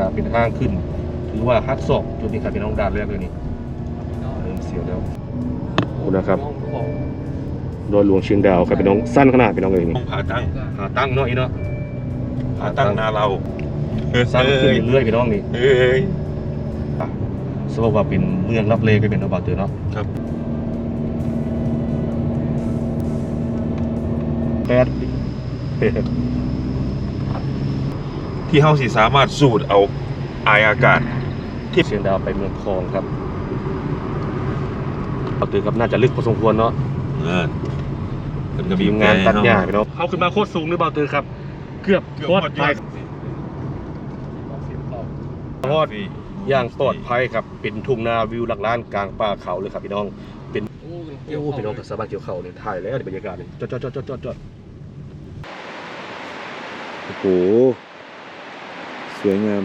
อ่าเป็นห้างขึ้น ถือว่าฮักศอกจุดนี้ครับพี่น้องด่านแรกเลยนี่เริ่มเสียวแล้วโอ้นะครับโดยหลวงเชียงดาวครับพี่น้องสั้นขนาดพี่น้องเลยนี่ต้องผ่าตั้งหาตั้งเนาะอีเนาะผ่าตั้งนาเราสั้นขึ้นเรื่อยๆพี่น้องนี่เอ้ยสมมติว่าเป็นเมืองรับเลก็เป็นเอาบาเตอร์เนาะครับแปด ที่เฮาสิสามารถสูดเอาอายอากาศ ที่เชียงดาวไปเมืองคลองครับบาเตอร์ครับน่าจะลึกพอสมควรเนาะเออเป็นกระทีบีมงานตัดหญ้าพี่น้องเขาขึ้นมาโคตรสูงหรือเปล่าเตอร์ครับ เกือบเกือบปลอดหมดภัยยอดรอดอย่างปลอดภัยครับเป็นทุ่งนาวิวหลักล้านกลางป่าเขาเลยครับพี่น้องเป็นโอ้พี่น้องกับสบายเกี่ยวเขาเลยถ่ายแล้วเดี๋ยวบรรยากาศเลยจอดจอดจอดจอดจอดจอดโอ้โห สวยงาม